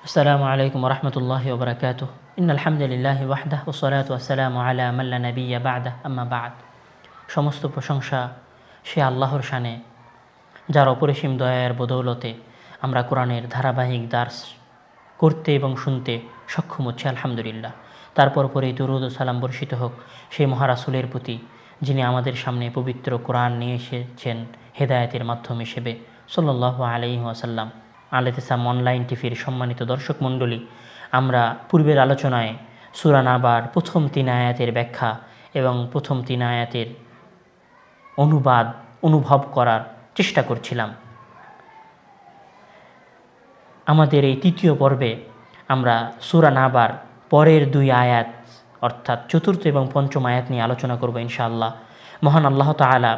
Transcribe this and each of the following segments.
السلام عليكم ورحمة الله وبركاته إن الحمد لله وحده والصلاة والسلام على من لا نبي بعده أما بعد সমস্ত প্রশংসা সে আল্লাহর শানে যার অপরিসীম দয়ার বদৌলতে আমরা কোরআনের ধারাবাহিক দার্স করতে এবং শুনতে সক্ষম হচ্ছে আলহামদুলিল্লাহ তারপর পরে দুরুদ ও সালাম বর্ষিত হোক সেই মহারাসুলের প্রতি যিনি আমাদের সামনে পবিত্র কোরআন নিয়ে এসেছেন হেদায়েতের মাধ্যম হিসেবে সাল্লাহ আলহি আসাল্লাম আলেতেসাম অনলাইন টিভির সম্মানিত দর্শক মণ্ডলী, আমরা পূর্বের আলোচনায় সুরান আবার প্রথম তিন আয়াতের ব্যাখ্যা এবং প্রথম তিন আয়াতের অনুবাদ, অনুভব করার চেষ্টা করছিলাম। আমাদের এই তৃতীয় পর্বে আমরা সুরা নাবার পরের দুই আয়াত, অর্থাৎ চতুর্থ এবং পঞ্চম আয়াত নিয়ে আলোচনা করব ইনশাআল্লাহ। মহান আল্লাহ তাআলা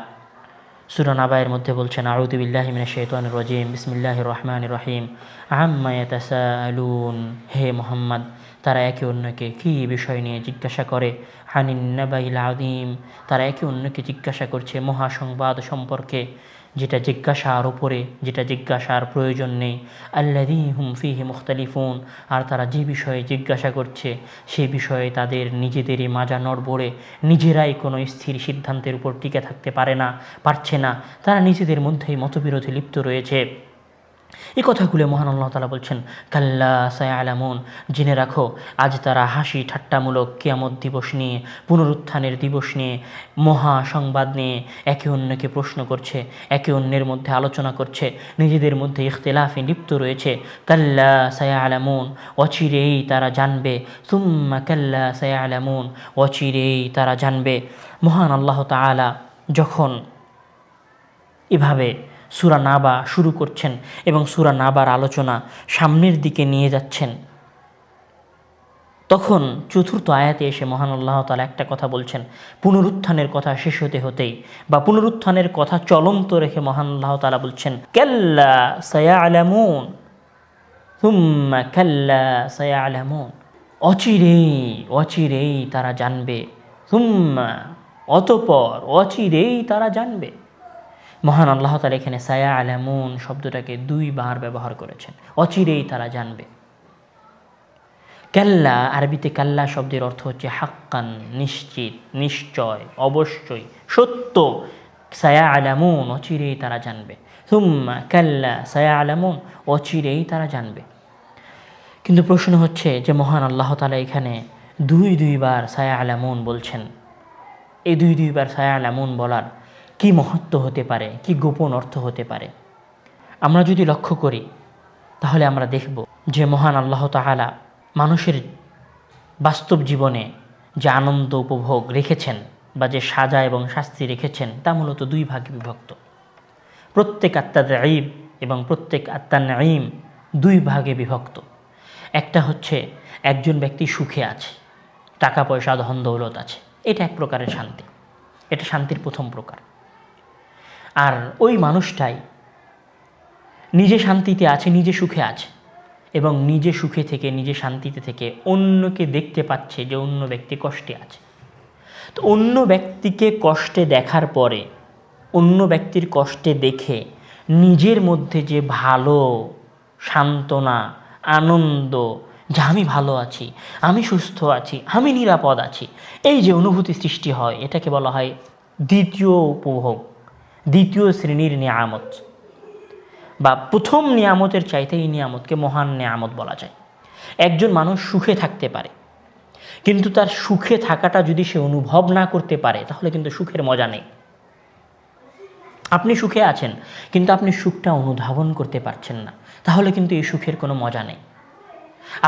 সুরা নাবায়ের মধ্যে বলছেন আউদুবিল্লাহ মিনা শেতন রজিম বিসমিল্লাহ রহমান রহিম। আহমায়ুন হে মোহাম্মদ, তারা একে অন্যকে কি বিষয় নিয়ে জিজ্ঞাসা করে? হানিন্নাবাইল আদিম তারা একে অন্যকে জিজ্ঞাসা করছে মহাসংবাদ সম্পর্কে। যেটা জিজ্ঞাসার ওপরে যেটা জিজ্ঞাসার প্রয়োজন নেই। আল্লাদি হুম ফিহি মুখতালিফুন, আর তারা যে বিষয়ে জিজ্ঞাসা করছে, সে বিষয়ে তাদের নিজেদেরই মাজা নড়বড়ে নিজেরাই কোনো স্থির সিদ্ধান্তের উপর টিকে থাকতে পারে না, পারছে না। তারা নিজেদের মধ্যেই মতবিরোধে লিপ্ত রয়েছে। এই কথাগুলো মহান আল্লাহ তালা বলছেন, কাল্লা সায়া আলামুন জেনে রাখো, আজ তারা হাসি ঠাট্টামূলক কিয়ামত দিবস নিয়ে, পুনরুত্থানের দিবস নিয়ে মহা সংবাদ নিয়ে একে অন্যকে প্রশ্ন করছে, একে অন্যের মধ্যে আলোচনা করছে, নিজেদের মধ্যে ইখতলাফে লিপ্ত রয়েছে। কাল্লা সায়া আলামুন অচিরেই তারা জানবে। তুম্মা কাল্লা সায়া আলামুন অচিরেই তারা জানবে। মহান আল্লাহ তালা যখন এভাবে সুরা নাবা শুরু করছেন এবং সুরা নাবার আলোচনা সামনের দিকে নিয়ে যাচ্ছেন। তখন চতুর্থ আয়াতে এসে মহান আল্লাহ তালা একটা কথা বলছেন, পুনরুত্থানের কথা শেষ হতে হতেই বা পুনরুত্থানের কথা চলন্ত রেখে মহান আল্লাহ তালা বলছেন, কেল্লা সয়া আলামুন হুম্মা কাল্লা সয়া আলামুন অচিরেই অচিরেই তারা জানবে হুম্মা অতপর অচিরেই তারা জানবে। মহান আল্লাহ তালা এখানে সায়া আলামুন শব্দটাকে দুইবার ব্যবহার করেছেন। অচিরেই তারা জানবে। কাল্লা, আরবিতে কাল্লা শব্দের অর্থ হচ্ছে হাক্কান, নিশ্চিত, নিশ্চয়, অবশ্যই, সত্য। সায়া আলামুন অচিরেই তারা জানবে। হুম্মা কাল্লা সায়া আলামুন অচিরেই তারা জানবে। কিন্তু প্রশ্ন হচ্ছে যে মহান আল্লাহ তালা এখানে দুই দুইবার সায়া আলামুন বলছেন। এই দুই দুইবার সায়া আলামুন বলার কি মহত্ব হতে পারে, কি গোপন অর্থ হতে পারে? আমরা যদি লক্ষ্য করি, তাহলে আমরা দেখব যে মহান আল্লাহ তাহালা মানুষের বাস্তব জীবনে যে আনন্দ উপভোগ রেখেছেন বা যে সাজা এবং শাস্তি রেখেছেন, তা মূলত দুই ভাগে বিভক্ত। প্রত্যেক আত্মার আইব এবং প্রত্যেক আত্মার নাইম দুই ভাগে বিভক্ত। একটা হচ্ছে একজন ব্যক্তি সুখে আছে টাকা পয়সা ধন দৌলত আছে। এটা এক প্রকারের শান্তি। এটা শান্তির প্রথম প্রকার। আর ওই মানুষটাই নিজে শান্তিতে আছে, নিজে সুখে আছে এবং নিজে সুখে থেকে, নিজে শান্তিতে থেকে অন্যকে দেখতে পাচ্ছে যে অন্য ব্যক্তি কষ্টে আছে। তো অন্য ব্যক্তিকে কষ্টে দেখার পরে, অন্য ব্যক্তির কষ্টে দেখে নিজের মধ্যে যে ভালো, সান্ত্বনা, আনন্দ, যে আমি ভালো আছি, আমি সুস্থ আছি, আমি নিরাপদ আছি, এই যে অনুভূতি সৃষ্টি হয়, এটাকে বলা হয় দ্বিতীয় উপভোগ। দ্বিতীয় শ্রেণির নিয়ামত বা প্রথম নিয়ামতের চাইতে এই নিয়ামতকে মহান নিয়ামত বলা যায়। একজন মানুষ সুখে থাকতে পারে, কিন্তু তার সুখে থাকাটা যদি সে অনুভব না করতে পারে, তাহলে কিন্তু সুখের মজা নেই। আপনি সুখে আছেন, কিন্তু আপনি সুখটা অনুধাবন করতে পারছেন না, তাহলে কিন্তু এই সুখের কোনো মজা নেই।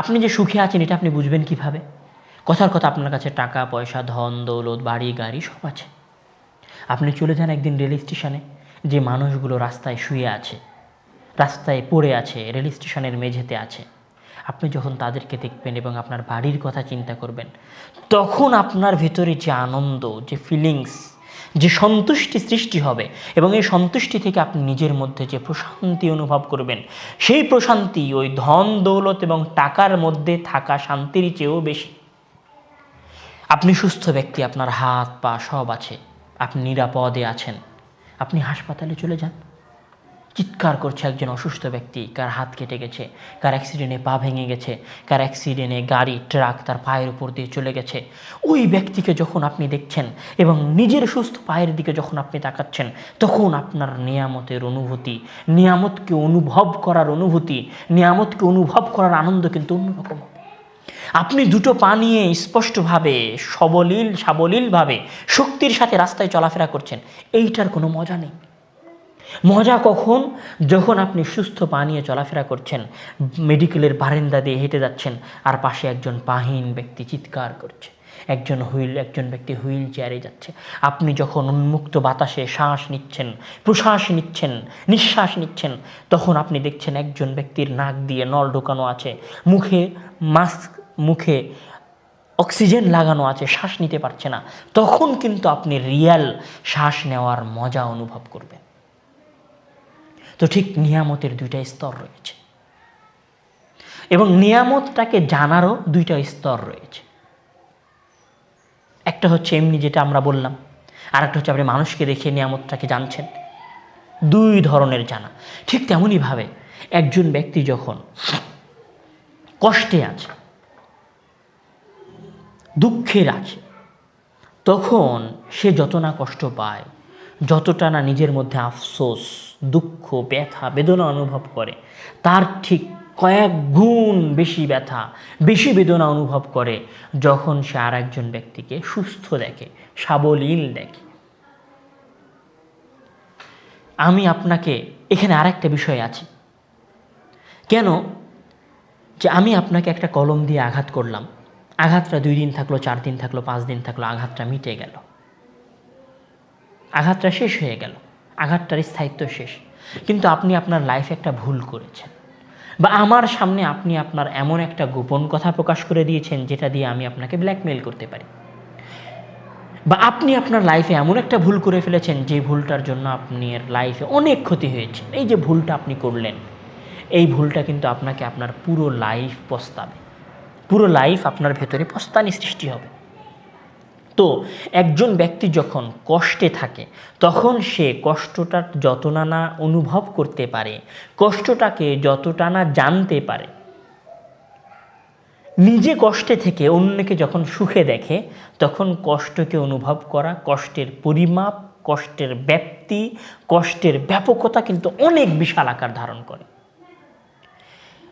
আপনি যে সুখে আছেন, এটা আপনি বুঝবেন কীভাবে? কথার কথা আপনার কাছে টাকা, পয়সা, ধন, দৌলত, বাড়ি, গাড়ি সব আছে। আপনি চলে যান একদিন রেল স্টেশনে, যে মানুষগুলো রাস্তায় শুয়ে আছে, রাস্তায় পড়ে আছে, রেল স্টেশনের মেঝেতে আছে। আপনি যখন তাদেরকে দেখবেন এবং আপনার বাড়ির কথা চিন্তা করবেন, তখন আপনার ভেতরে যে আনন্দ, যে ফিলিংস যে সন্তুষ্টি সৃষ্টি হবে এবং এই সন্তুষ্টি থেকে আপনি নিজের মধ্যে যে প্রশান্তি অনুভব করবেন, সেই প্রশান্তি ওই ধন, দৌলত এবং টাকার মধ্যে থাকা শান্তির চেয়েও বেশি। আপনি সুস্থ ব্যক্তি, আপনার হাত, পা সব আছে। আপনি নিরাপদে আছেন। আপনি হাসপাতালে চলে যান। চিৎকার করছে একজন অসুস্থ ব্যক্তি। কার হাত কেটে গেছে, কার অ্যাক্সিডেন্টে পা ভেঙে গেছে, কার অ্যাক্সিডেন্টে গাড়ি ট্রাক তার পায়ের উপর দিয়ে চলে গেছে। ওই ব্যক্তিকে যখন আপনি দেখছেন এবং নিজের সুস্থ পায়ের দিকে যখন আপনি তাকাচ্ছেন, তখন আপনার নিয়ামতের অনুভূতি, নিয়ামতকে অনুভব করার অনুভূতি, নিয়ামতকে অনুভব করার আনন্দ কিন্তু অন্যরকম আপনি দুটো পা নিয়ে স্পষ্টভাবে, সবলীল, সাবলীলভাবে শক্তির সাথে রাস্তায় চলাফেরা করছেন, এইটার কোনো মজা নেই। মজা কখন? যখন আপনি সুস্থ পা নিয়ে চলাফেরা করছেন, মেডিকেলের বারেন্দা দিয়ে হেঁটে যাচ্ছেন, আর পাশে একজন পাহীন ব্যক্তি চিৎকার করছে। একজন হুইল, একজন ব্যক্তি হুইল চেয়ারে যাচ্ছে। আপনি যখন উন্মুক্ত বাতাসে শ্বাস নিচ্ছেন, প্রশ্বাস নিচ্ছেন, নিঃশ্বাস নিচ্ছেন, তখন আপনি দেখছেন একজন ব্যক্তির নাক দিয়ে নল ঢোকানো আছে। মুখে মাস্ক, মুখে অক্সিজেন লাগানো আছে, শ্বাস নিতে পারছে না। তখন কিন্তু আপনি রিয়াল শ্বাস নেওয়ার মজা অনুভব করবেন। তো ঠিক নিয়ামতের দুইটা স্তর রয়েছে। এবং নিয়ামতটাকে জানারও দুইটা স্তর রয়েছে। একটা হচ্ছে এমনি যেটা আমরা বললাম আর একটা হচ্ছে আপনি মানুষকে দেখে নিয়ামতটাকে জানছেন। দুই ধরনের জানা। ঠিক তেমনইভাবে একজন ব্যক্তি যখন কষ্টে আছে দুঃখের আছে তখন সে যত না কষ্ট পায়, যতটা না নিজের মধ্যে আফসোস, দুঃখ, ব্যথা, বেদনা অনুভব করে, তার ঠিক কয়েক গুণ বেশি ব্যথা, বেশি বেদনা অনুভব করে যখন সে আর একজন ব্যক্তিকে সুস্থ দেখে, সাবলীল দেখে। আমি আপনাকে এখানে আর একটা বিষয় আছে। কেন? যে আমি আপনাকে একটা কলম দিয়ে আঘাত করলাম। আঘাতটা দুই দিন থাকল, চার দিন থাকল, পাঁচ দিন থাকল, আঘাতটা মিটে গেল। আঘাতটা শেষ হয়ে গেল। আঘাতটার স্থায়িত্ব শেষ। কিন্তু আপনি আপনার লাইফে একটা ভুল করেছেন। বা আমার সামনে আপনি আপনার এমন একটা গোপন কথা প্রকাশ করে দিয়েছেন যেটা দিয়ে আমি আপনাকে ব্ল্যাকমেল করতে পারি। বা আপনি আপনার লাইফে এমন একটা ভুল করে ফেলেছেন যে ভুলটার জন্য আপনার লাইফে অনেক ক্ষতি হয়েছে এই যে ভুলটা আপনি করলেন, এই ভুলটা কিন্তু আপনাকে আপনার পুরো লাইফ পস্তাবে। পুরো লাইফ আপনার ভেতরে পস্তানি সৃষ্টি হবে। তো একজন ব্যক্তি যখন কষ্টে থাকে, তখন সে কষ্টটা যতটা না অনুভব করতে পারে, কষ্টটাকে যতটা না জানতে পারে। নিজে কষ্টে থেকে অন্যকে যখন সুখে দেখে, তখন কষ্টকে অনুভব করা, কষ্টের পরিমাপ, কষ্টের ব্যাপ্তি, কষ্টের ব্যাপকতা কিন্তু অনেক বিশাল আকার ধারণ করে।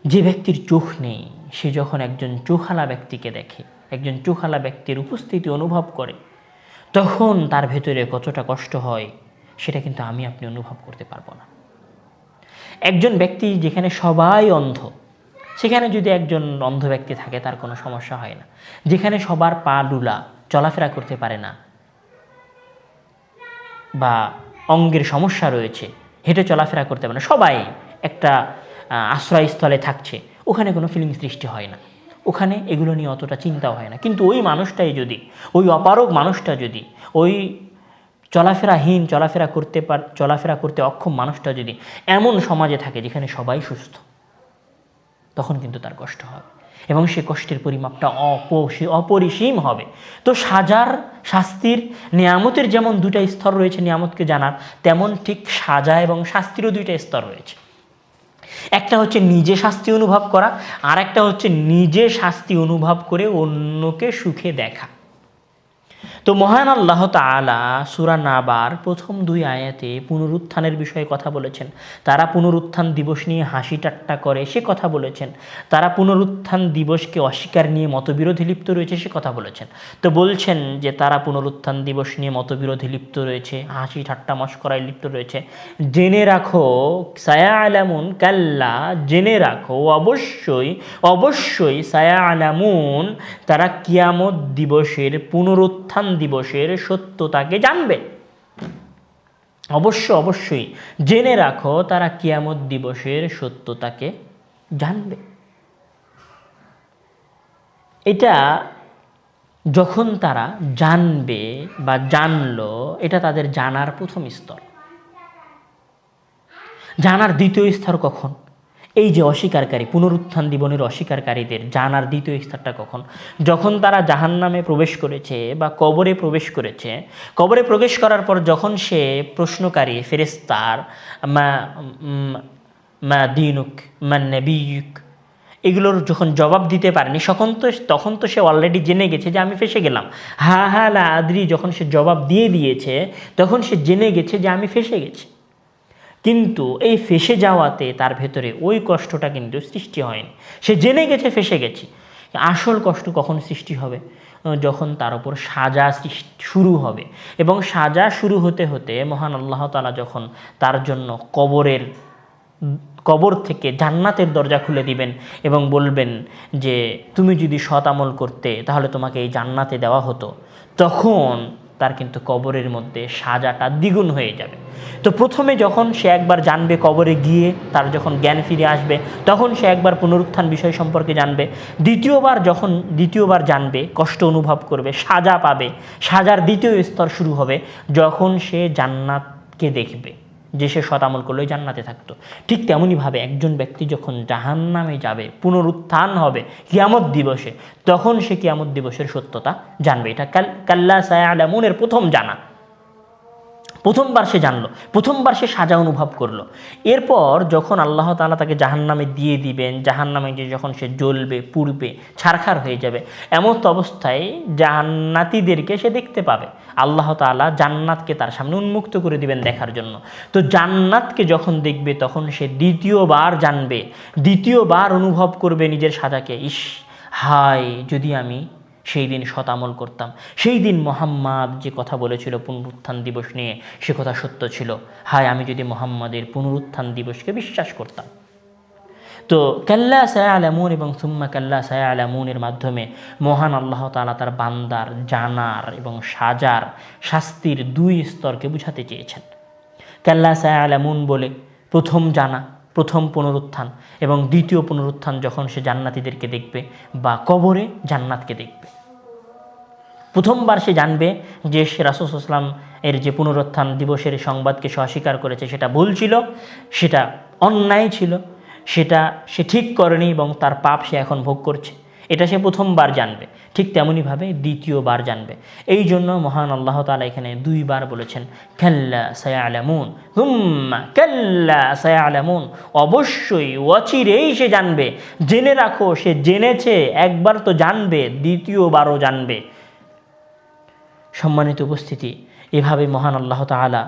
যে ব্যক্তির চোখ নেই, সে যখন একজন চোখালা ব্যক্তিকে দেখে একজন চোখালা ব্যক্তির উপস্থিতি অনুভব করে, তখন তার ভেতরে কতটা কষ্ট হয়, সেটা কিন্তু আমি আপনি অনুভব করতে পারব না। একজন ব্যক্তি যেখানে সবাই অন্ধ, সেখানে যদি একজন অন্ধ ব্যক্তি থাকে, তার কোনো সমস্যা হয় না। যেখানে সবার পা লুলা, চলাফেরা করতে পারে না, বা অঙ্গের সমস্যা রয়েছে, হেঁটে চলাফেরা করতে পারে না, সবাই একটা আশ্রয়স্থলে থাকছে, ওখানে কোনো ফিলিং সৃষ্টি হয় না। ওখানে এগুলো নিয়ে অতটা চিন্তা হয় না। কিন্তু ওই মানুষটাই যদি, ওই অপারক মানুষটা যদি, ওই চলাফেরাহীন, চলাফেরা করতে পার, চলাফেরা করতে অক্ষম মানুষটা যদি এমন সমাজে থাকে যেখানে সবাই সুস্থ, তখন কিন্তু তার কষ্ট হবে। এবং সে কষ্টের পরিমাপটা অপ অপরিসীম হবে। তো সাজার শাস্তির, নিয়ামতের যেমন দুটা স্তর রয়েছে নিয়ামতকে জানার, তেমন ঠিক সাজা এবং শাস্তিরও দুইটা স্তর রয়েছে। একটা হচ্ছে নিজে শাস্তি অনুভব করা আর একটা হচ্ছে নিজে শাস্তি অনুভব করে অন্যকে সুখে দেখা। তো মহান আল্লাহ তালা সুরা নাবার প্রথম দুই আয়াতে পুনরুত্থানের বিষয়ে কথা বলেছেন। তারা পুনরুত্থান দিবস নিয়ে হাসি ঠাট্টা করে, সে কথা বলেছেন। তারা পুনরুত্থান দিবসকে অস্বীকার নিয়ে মতবিরোধী লিপ্ত রয়েছে, সে কথা বলেছেন। তো বলছেন যে তারা পুনরুত্থান দিবস নিয়ে মতবিরোধী লিপ্ত রয়েছে, হাসি ঠাট্টা মস্করায় লিপ্ত রয়েছে। জেনে রাখো সায়া আলামুন কাল্লা, জেনে রাখো, অবশ্যই অবশ্যই সায়া আলামুন তারা কিয়ামত দিবসের পুনরুত্থান দিবসের সত্যতাকে জানবে। অবশ্য, অবশ্যই জেনে রাখো, তারা কিয়ামত দিবসের সত্যতাকে জানবে। এটা যখন তারা জানবে বা জানলো, এটা তাদের জানার প্রথম স্তর। জানার দ্বিতীয় স্তর কখন? এই যে অস্বীকারী, পুনরুত্থান জীবনের অস্বীকারীদের জানার দ্বিতীয় স্তরটা কখন? যখন তারা জাহান্নামে প্রবেশ করেছে বা কবরে প্রবেশ করেছে, কবরে প্রবেশ করার পর যখন সে প্রশ্নকারী ফেরেস্তার মা মা দিনুক, মা নবীক এগুলোর যখন জবাব দিতে পারেনি তখন তো তখন তো সে অলরেডি জেনে গেছে যে আমি ফেসে গেলাম। হা হা, লা আদ্রি, যখন সে জবাব দিয়ে দিয়েছে, তখন সে জেনে গেছে যে আমি ফেসে গেছি। কিন্তু এই ফেসে যাওয়াতে তার ভেতরে ওই কষ্টটা কিন্তু সৃষ্টি হয়নি। সে জেনে গেছে, ফেসে গেছি। আসল কষ্ট কখন সৃষ্টি হবে? যখন তার উপর সাজা শুরু হবে। এবং সাজা শুরু হতে হতে মহান আল্লাহ তালা যখন তার জন্য কবরের, কবর থেকে জান্নাতের দরজা খুলে দিবেন এবং বলবেন যে, তুমি যদি সৎ আমল করতে তাহলে তোমাকে এই জান্নাতে দেওয়া হতো। তখন তার কিন্তু কবরের মধ্যে সাজাটা দ্বিগুণ হয়ে যাবে। তো প্রথমে যখন সে একবার জানবে কবরে গিয়ে তার যখন জ্ঞান ফিরে আসবে, তখন সে একবার পুনরুত্থান বিষয় সম্পর্কে জানবে। দ্বিতীয়বার যখন, দ্বিতীয়বার জানবে, কষ্ট অনুভব করবে, সাজা পাবে, সাজার দ্বিতীয় স্তর শুরু হবে, যখন সে জান্নাতকে দেখবে। যে সে সতামল করলেই জান্নাতে থাকতো। ঠিক তেমনইভাবে একজন ব্যক্তি যখন জাহান্নামে যাবে, পুনরুত্থান হবে কিয়ামত দিবসে, তখন সে কিয়ামত দিবসের সত্যতা জানবে। এটা কাল্লা সায়া আলামুনের প্রথম জানা। প্রথমবার সে জানলো, প্রথমবার সে সাজা অনুভব করল। এরপর যখন আল্লাহ তাআলা তাকে জাহান্নামে দিয়ে দিবেন, জাহান্নামে যে যখন সে জ্বলবে, পুড়বে, ছারখার হয়ে যাবে, এমত অবস্থায় জান্নাতিদেরকে সে দেখতে পাবে। আল্লাহ তাআলা জান্নাতকে তার সামনে উন্মুক্ত করে দিবেন দেখার জন্য। তো জান্নাতকে যখন দেখবে, তখন সে দ্বিতীয়বার জানবে, দ্বিতীয়বার অনুভব করবে নিজের সাজাকে। ইস হায়, যদি আমি সেই দিন শতামল করতাম। সেই দিন মোহাম্মদ যে কথা বলেছিল পুনরুত্থান দিবস নিয়ে, সে কথা সত্য ছিল। হায়, আমি যদি মোহাম্মদের পুনরুত্থান দিবসকে বিশ্বাস করতাম। তো কাল্লা সায়া আলামুন এবং সুম্মা কাল্লা সায়া আলামুনের মাধ্যমে মহান আল্লাহ তাআলা তার বান্দার জানার এবং সাজার শাস্তির দুই স্তরকে বুঝাতে চেয়েছেন। কাল্লা সায়া আলামুন বলে প্রথম জানা প্রথম পুনরুত্থান এবং দ্বিতীয় পুনরুত্থান যখন সে জান্নাতিদেরকে দেখবে বা কবরে জান্নাতকে দেখবে। প্রথমবার সে জানবে যে সে রাসুসাল্লাম এর যে পুনরুত্থান দিবসের সংবাদকে সে অস্বীকার করেছে, সেটা ভুল ছিল, সেটা অন্যায় ছিল, সেটা সে ঠিক করেনি এবং তার পাপ সে এখন ভোগ করছে। এটা সে প্রথমবার জানবে, ঠিক তেমনইভাবে দ্বিতীয়বার জানবে। এই জন্য মহান আল্লাহ তালা এখানে দুইবার বলেছেন, কাল্লা সায়ালামুন হুম্মা কাল্লা সায়ালামুন অবশ্যই অচিরেই সে জানবে। জেনে রাখো, সে জেনেছে, একবার তো জানবে, দ্বিতীয়বারও জানবে। সম্মানিত উপস্থিতি, এভাবে মহান আল্লাহ তাআলা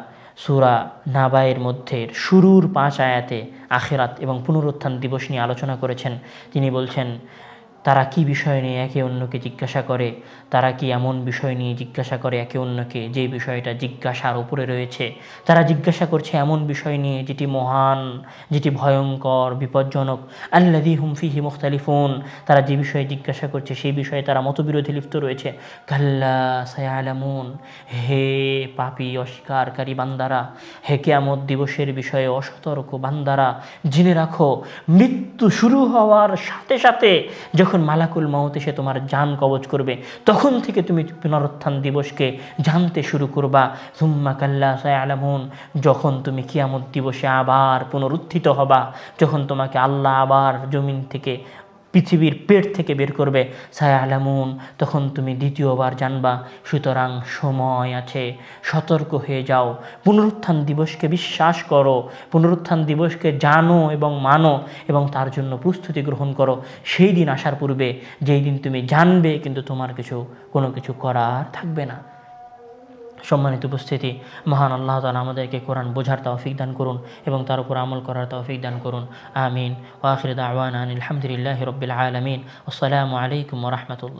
সুরা নাবায়ের মধ্যে শুরুর পাঁচ আয়াতে আখেরাত এবং পুনরুত্থান দিবস নিয়ে আলোচনা করেছেন। তিনি বলছেন তারা কি বিষয় নিয়ে একে অন্যকে জিজ্ঞাসা করে? তারা কি এমন বিষয় নিয়ে জিজ্ঞাসা করে একে অন্যকে, যে বিষয়টা জিজ্ঞাসার উপরে রয়েছে? তারা জিজ্ঞাসা করছে এমন বিষয় নিয়ে যেটি মহান, যেটি ভয়ঙ্কর, বিপজ্জনক। আল্লাদি হুমফিহি মুখতালিফুন। তারা যে বিষয়ে জিজ্ঞাসা করছে, সেই বিষয়ে তারা মতবিরোধী লিপ্ত রয়েছে। কাল্লা সায়ালামুন। হে পাপি, অস্বীকারী বান্দারা, হে কেয়ামত দিবসের বিষয়ে অসতর্ক বান্দারা, জেনে রাখো, মৃত্যু শুরু হওয়ার সাথে সাথে যখন মালাকুল মাউত এসে তোমার জান কবজ করবে, তখন থেকে তুমি পুনরুত্থান দিবসকে জানতে শুরু করবা। সুম্মা কাল্লা সায়ালামুন, যখন তুমি কিয়ামত দিবসে আবার পুনরুত্থিত হবা, যখন তোমাকে আল্লাহ আবার জমিন থেকে পৃথিবীর পেট থেকে বের করবে। সায়া আলামুন তখন তুমি দ্বিতীয়বার জানবা, সুতরাং সময় আছে, সতর্ক হয়ে যাও। পুনরুত্থান দিবসকে বিশ্বাস করো, পুনরুত্থান দিবসকে জানো এবং মানো এবং তার জন্য প্রস্তুতি গ্রহণ করো। সেই দিন আসার পূর্বে, যেই দিন তুমি জানবে, কিন্তু তোমার কিছু, কোনো কিছু করার থাকবে না। সম্মানিত উপস্থিতি। মহান আল্লাহ তালা আমাদেরকে কোরআন বোঝার তৌফিক দান করুন এবং তার উপর আমল করার তৌফিক দান করুন। আমিন। ওয়াখির দাওয়ান আলহামদুলিল্লাহ রবিল আলমিন। আসসালামু আলাইকুম রহমতুল্লাহ।